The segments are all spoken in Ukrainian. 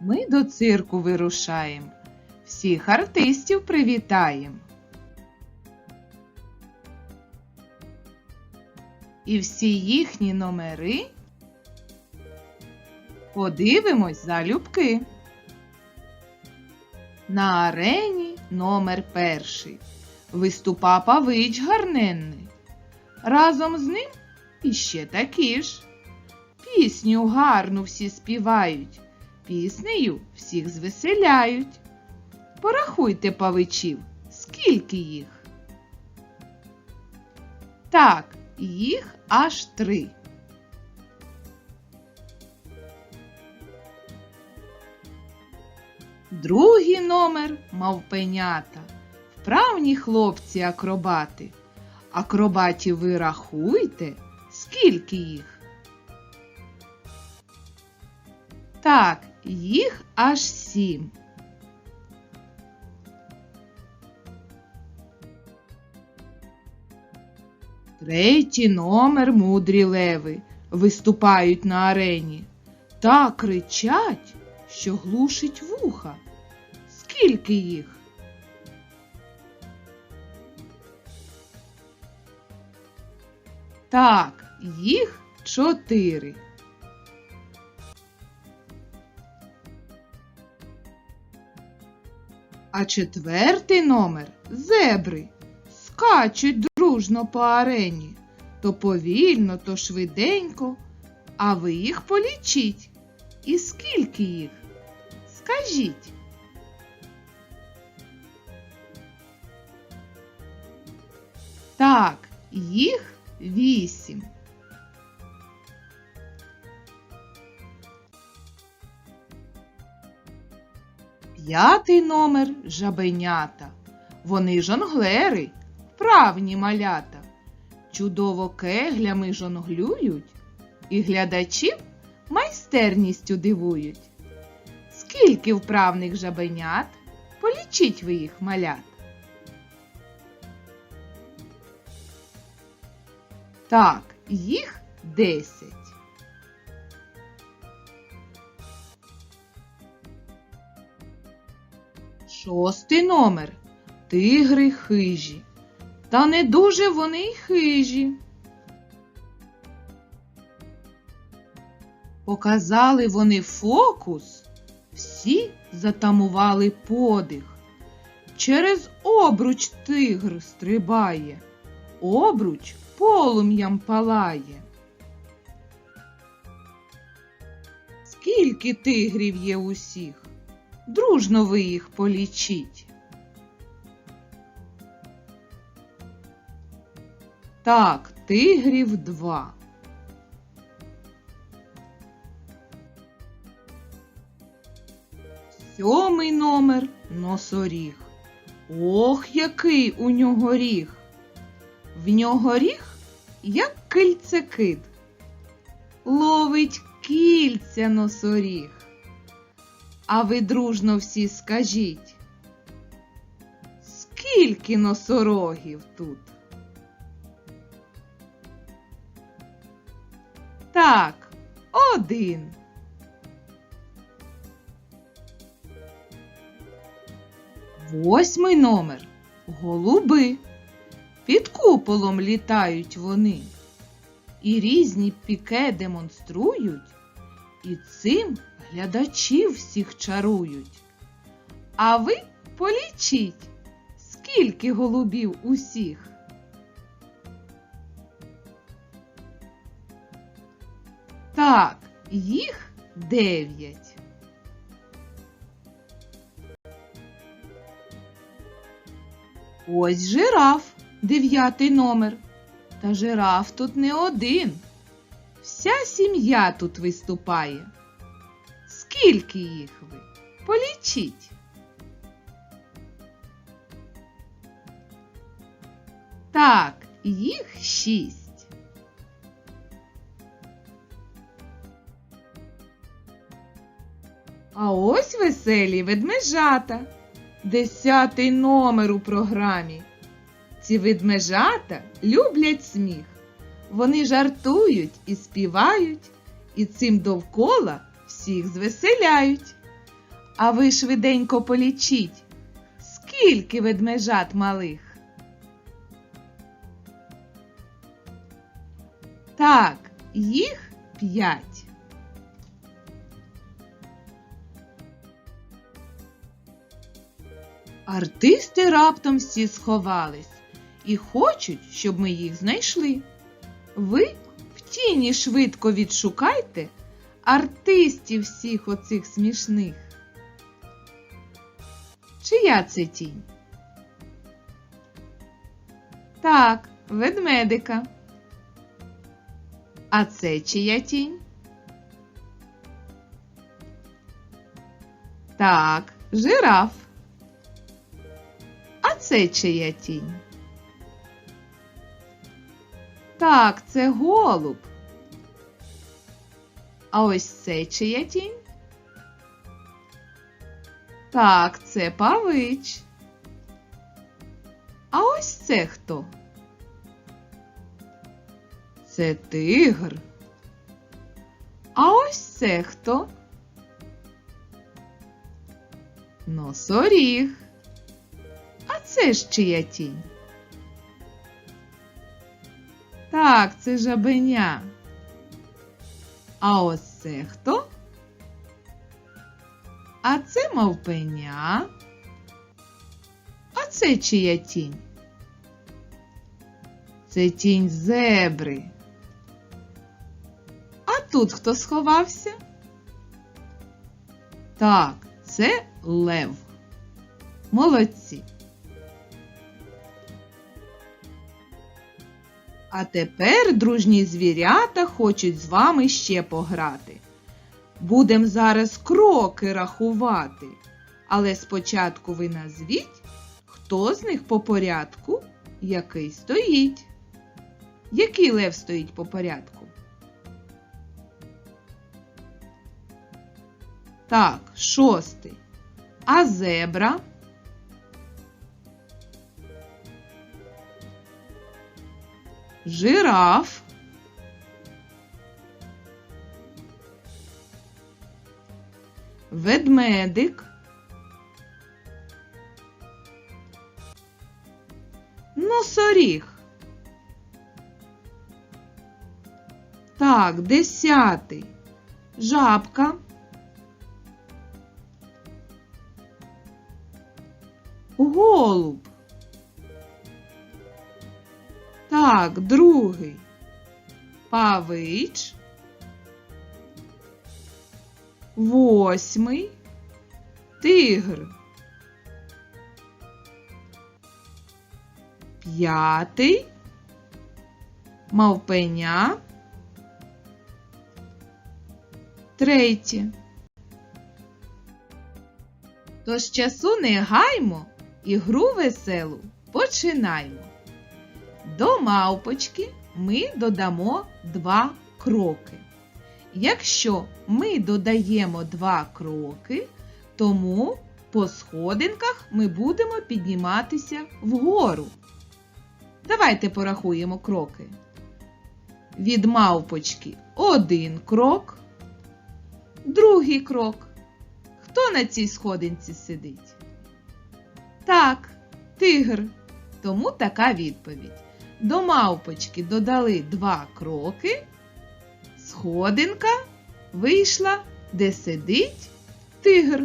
Ми до цирку вирушаємо. Всіх артистів привітаємо. І всі їхні номери подивимось залюбки. На арені номер перший виступа Павич гарненний. Разом з ним іще такі ж. Пісню гарну всі співають, піснею всіх звеселяють. Порахуйте павичів, скільки їх? Так, їх аж три. Другий номер мавпенята. Вправні хлопці акробати. Акробатів ви рахуйте, скільки їх? Так, їх аж сім. Третій номер мудрі леви виступають на арені. Та кричать, що глушить вуха. Скільки їх? Так, їх чотири. А четвертий номер зебри. Скачуть дружно по арені. То повільно, то швиденько. А ви їх полічіть. І скільки їх? Скажіть. Так, їх вісім. П'ятий номер жабенята. Вони жонглери, вправні малята. Чудово кеглями жонглюють і глядачів майстерністю дивують. Скільки вправних жабенят? Полічіть ви їх, малят. Так, їх десять. Шостий номер. Тигри хижі. Та не дуже вони й хижі. Показали вони фокус, всі затамували подих. Через обруч тигр стрибає, обруч полум'ям палає. Скільки тигрів є усіх? Дружно ви їх полічіть. Так, тигрів два. Сьомий номер носоріг. Ох, який у нього ріг. В нього ріг, як кильцекид. Ловить кільця носоріг. А ви дружно всі скажіть, скільки носорогів тут? Так, один. Восьмий номер. Голуби. Під куполом літають вони. І різні піке демонструють, і цим глядачів всіх чарують. А ви полічіть, скільки голубів усіх. Так, їх дев'ять. Ось жираф, дев'ятий номер. Та жираф тут не один. Вся сім'я тут виступає. Скільки їх ви? Полічіть. Так, їх шість. А ось веселі ведмежата. Десятий номер у програмі. Ці ведмежата люблять сміх. Вони жартують і співають, і цим довкола всіх звеселяють. А ви швиденько полічіть, скільки ведмежат малих. Так, їх п'ять. Артисти раптом всі сховались і хочуть, щоб ми їх знайшли. Ви в тіні швидко відшукайте артистів всіх оцих смішних. Чия це тінь? Так, ведмедика. А це чия тінь? Так, жираф. А це чия тінь? Так, це голуб. А ось це чия тінь? Так, це павич. А ось це хто? Це тигр. А ось це хто? Носоріг. А це ж чия тінь? Так, це жабеня. А ось це хто? А це мавпеня. А це чия тінь? Це тінь зебри. А тут хто сховався? Так, це лев. Молодці. А тепер дружні звірята хочуть з вами ще пограти. Будем зараз кроки рахувати, але спочатку ви назвіть, хто з них по порядку, який стоїть. Який лев стоїть по порядку? Так, шостий. А зебра? Жираф. Ведмедик. Носоріг. Так, десятий. Жабка. Голуб. Так, другий. Павич. Восьмий. Тигр. П'ятий. Мавпеня. Третє. Тож часу не гаймо і гру веселу починаємо. До мавпочки ми додамо два кроки. Якщо ми додаємо два кроки, тому по сходинках ми будемо підніматися вгору. Давайте порахуємо кроки. Від мавпочки один крок, другий крок. Хто на цій сходинці сидить? Так, тигр. Тому така відповідь. До мавпочки додали два кроки. Сходинка вийшла, де сидить тигр.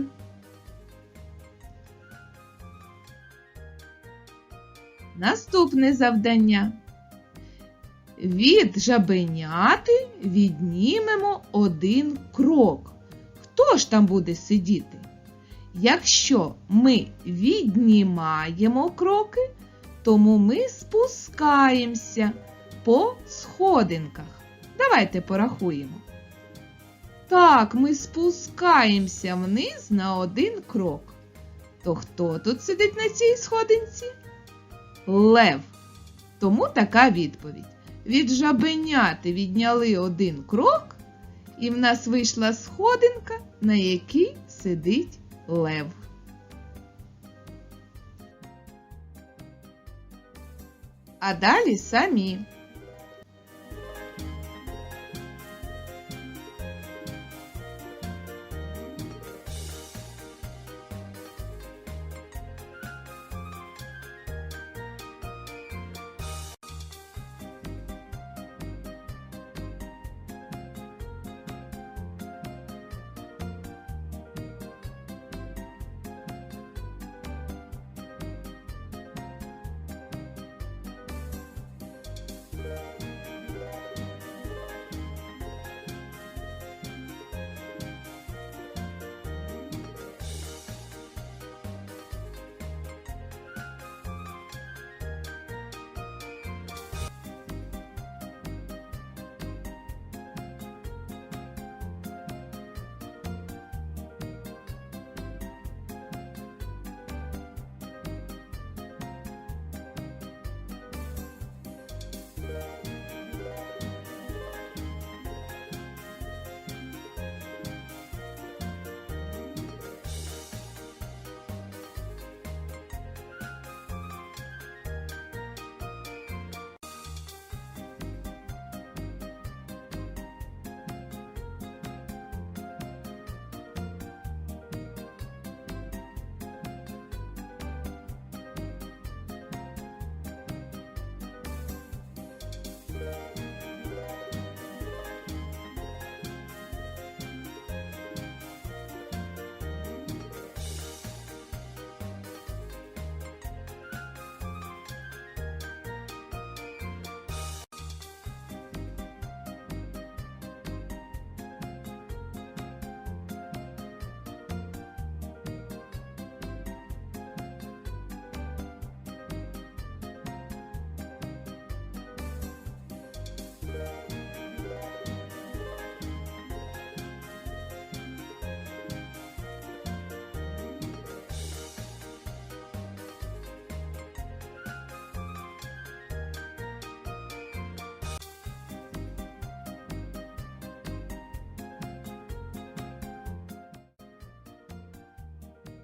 Наступне завдання. Від жабеняти віднімемо один крок. Хто ж там буде сидіти? Якщо ми віднімаємо кроки, тому ми спускаємося по сходинках. Давайте порахуємо. Так, ми спускаємося вниз на один крок. То хто тут сидить на цій сходинці? Лев. Тому така відповідь. Від жабеняти відняли один крок, і в нас вийшла сходинка, на якій сидить лев. А далі самі.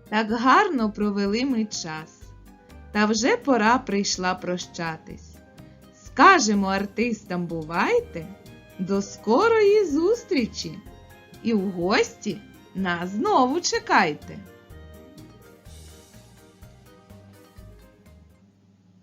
Так гарно провели ми час. Та вже пора прийшла прощатись. Скажемо артистам бувайте, до скорої зустрічі! І в гості нас знову чекайте!